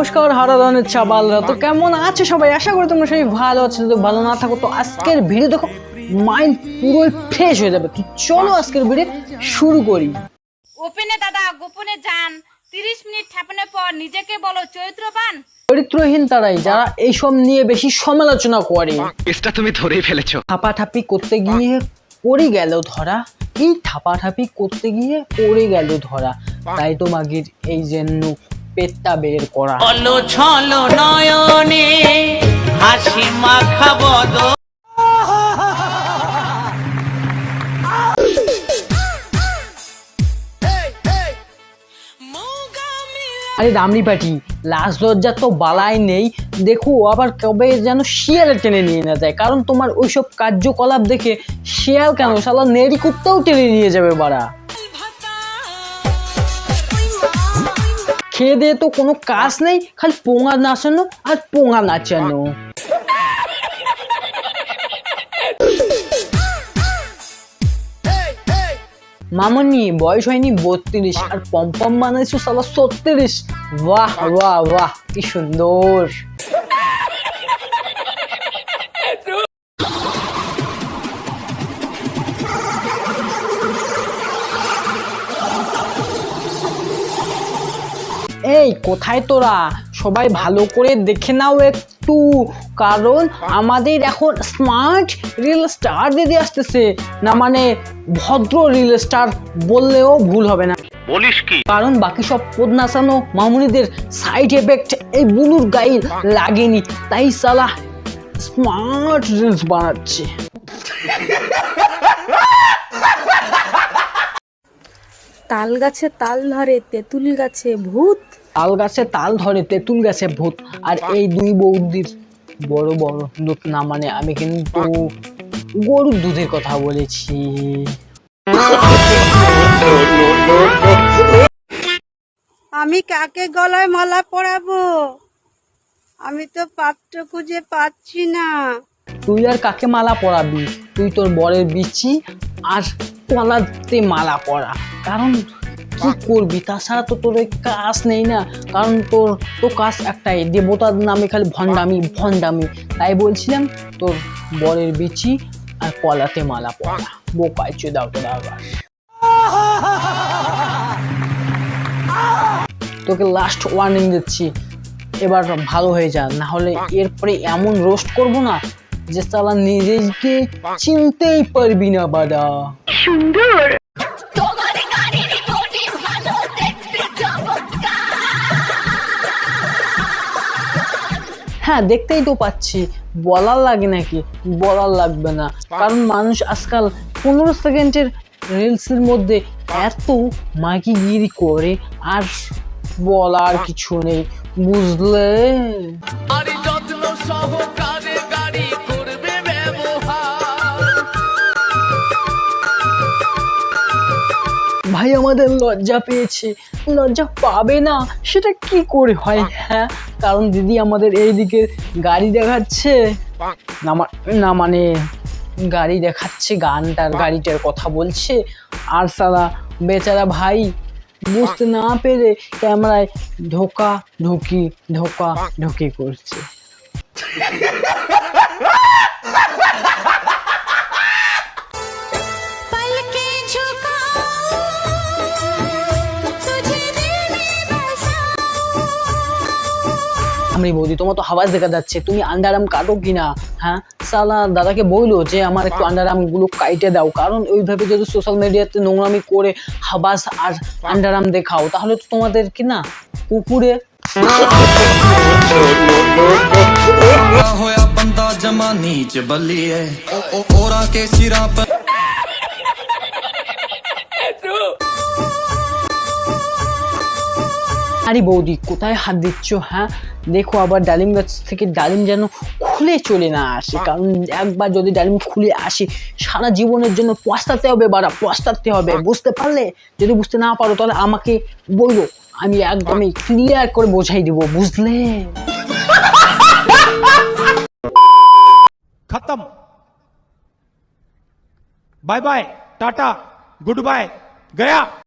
নমস্কার হারাধনের চাবালরা তো কেমন আছে সবাই? আশা করি তোমরা সবাই ভালো আছো যদি ভালো না থাকো তো আজকের ভিডিও দেখো মাইন্ড পুরো ফ্রেশ হয়ে যাবে। তো চলো আজকের ভিডিও শুরু করি। ওপেনে দাদা গোপনে যান। তিরিশ মিনিট ঠাপানোর পর নিজেকে বলো চরিত্রবান। চরিত্রহীন তারাই যারা এইসব নিয়ে বেশি সমালোচনা করে। কেসটা তুমি ধরেই ফেলেছো। ঠাপাঠাপি করতে গিয়ে পড়ে গেল ধরা। এই ঠাপাঠাপি করতে গিয়ে পড়ে গেল ধরা। তাই তো মাগির এই জন্য পেটটা বের করা। ছলো নয়নে হাসি মাখা বদ আরে দামড়ি পাটি লাশ লজ্জা তো বালাই নেই। দেখো আবার কবে যেন শিয়ালে টেনে নিয়ে না যায়। কারণ তোমার ওইসব কার্যকলাপ দেখে শিয়াল কেন শালা নেড়ি কুত্তেও টেনে নিয়ে যাবে বাড়া। খেয়ে দিয়ে তো কোনো কাজ নেই, খালি পোঙা নাচানো আর পোঙা নাচানো। মামনি, বয়স হয়নি বত্রিশ আর পম্পম বানাইছো সালা ছত্রিশ। বাহ বাহ বাহ, কি সুন্দর। এই কোথায় তোরা? সবাই ভালো করে দেখে নাও একটু। কারণ আমাদের এখন স্মার্ট রিল স্টার দিদি আসতেছে। না মানে ভদ্র রিল স্টার বললেও ভুল হবে না। বলিস কি? কারণ বাকি সব পদ নাচানো মামুনিদের সাইড এফেক্ট এই বুলুর গায়ে লাগেনি। তাই সালা স্মার্ট রিলস বানাচ্ছে। তাল গাছে তাল ধরে তেঁতুল গাছে ভূত। তাল গাছে তাল ধরে তেঁতুল গাছে ভূত। আর এই দুই বৌদির বড় বড় দুধ না মানে আমি কিন্তু গরুর দুধের কথা বলেছি। আমি কাকে গলায় মালা পরাবো? আমি তো পাত্র খুঁজে পাচ্ছি না। তুই আর কাকে মালা পরাবি? তুই তোর বরের বিচি আর কলাতে মালা পরা। কারণ কি করবি? তাছাড়া তো তোর কাজ নেই না। কারণ তোর তো কাজ একটাই দেবতার নামে খালি ভণ্ডামি ভণ্ডামি। তাই বলছিলাম তোর বরের বিচি আর কলাতে মালা পরা। বোকায় চুদাও তো আবার তোকে লাস্ট ওয়ার্নিং দিচ্ছি। এবার ভালো হয়ে যা। না হলে এরপরে এমন রোস্ট করব না যে সালা নিজেকে চিনতেই পারবি না বাদা। হ্যাঁ দেখতেই তো পাচ্ছি। বলার লাগে নাকি? বলার লাগবে না। কারণ মানুষ আজকাল পনেরো সেকেন্ডের রিলসের মধ্যে এত মাগিগিরি করে আর বলার কিছু নেই। বুঝলে? ভাই আমাদের লজ্জা পেয়েছে। লজ্জা পাবে না, সেটা কি করে হয় হ্যাঁ? কারণ দিদি আমাদের এইদিকে গাড়ি দেখাচ্ছে। না মানে গাড়ি দেখাচ্ছে, গানটার, গাড়িটার কথা বলছে। আর সালা বেচারা ভাই বুঝতে না পেরে ক্যামেরায় ঢোকা ঢুকি ঢোকা ঢুকি করছে। আমি বৌদি তোমার তো হাওয়াজ দেখা যাচ্ছে তুমি আন্ডারাম কাটো কিনা হ্যাঁ সালা দাদাকে বললো যে আমার একটু আন্ডারাম গুলো কাইটে দাও কারণ ওইভাবে যদি সোশ্যাল মিডিয়াতে নোংরামি করে হাবাস আর আন্ডারাম দেখাও তাহলে তো তোমাদের কি না কুকুরে ਹੋਇਆ ਬੰਦਾ ਜਮਾਨੀ ਚ ਬੱਲੀਏ ਉਹ ਉਹ ਹੋਰਾਂ ਕੇ ਸਿਰਾਂ ਪਰ আরে বৌদি কোথায় হাত দিচ্ছ হ্যাঁ? দেখো আবার ডালিম গাছ থেকে ডালিম যেন খুলে চলে না আসে। কারণ একবার যদি ডালিম খুলে আসে সারা জীবনের জন্য পস্তাতে হবে বাড়া পস্তাতে হবে। বুঝতে পারলে? যদি বুঝতে না পারো তাহলে আমাকে বলব। আমি একদমই ক্লিয়ার করে বোঝাই দেবো বুঝলে? খতম। Bye bye ta ta good bye Gaya.